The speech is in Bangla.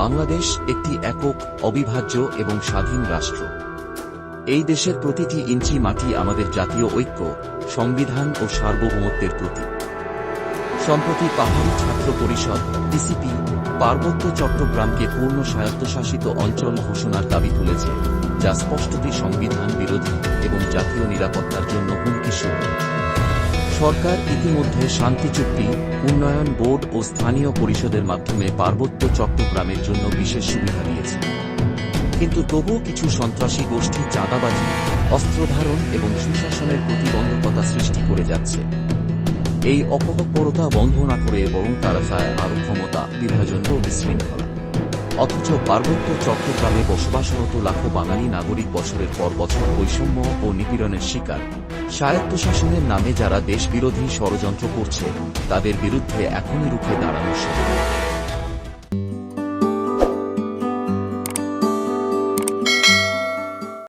বাংলাদেশ একটি একক, অবিভাজ্য এবং স্বাধীন রাষ্ট্র। এই দেশের প্রতিটি ইঞ্চি মাটি আমাদের জাতীয় ঐক্য, সংবিধান ও সার্বভৌমত্বের প্রতীক। সম্প্রতি পাহাড়ি ছাত্র পরিষদ ডিসিপি পার্বত্য চট্টগ্রামকে পূর্ণ স্বায়ত্তশাসিত অঞ্চল ঘোষণার দাবি তুলেছে, যা স্পষ্টতই সংবিধান বিরোধী এবং জাতীয় নিরাপত্তার জন্য হুমকি স্বরূপ। সরকার ইতিমধ্যে শান্তি চুক্তি, উন্নয়ন বোর্ড ও স্থানীয় পরিষদের মাধ্যমে পার্বত্য চট্টগ্রামের জন্য বিশেষ সুবিধা দিয়েছে। কিন্তু তবুও কিছু সন্ত্রাসী গোষ্ঠী চাঁদাবাজি, অস্ত্রধারণ এবং সুশাসনের প্রতিবন্ধকতা সৃষ্টি করে যাচ্ছে। এই অপতৎপরতা বন্ধ না করে বরং তারা চায় আরও ক্ষমতা, বিভাজন ও বিশৃঙ্খলা। অথচ পার্বত্য চট্টগ্রামে বসবাসরত লাখো বাঙালি নাগরিক বছরের পর বছর বৈষম্য ও নিপীড়নের শিকার। স্বায়ত্তশাসনের নামে যারা দেশবিরোধী ষড়যন্ত্র করছে তাদের বিরুদ্ধে এখনই রুখে দাঁড়ানো সময়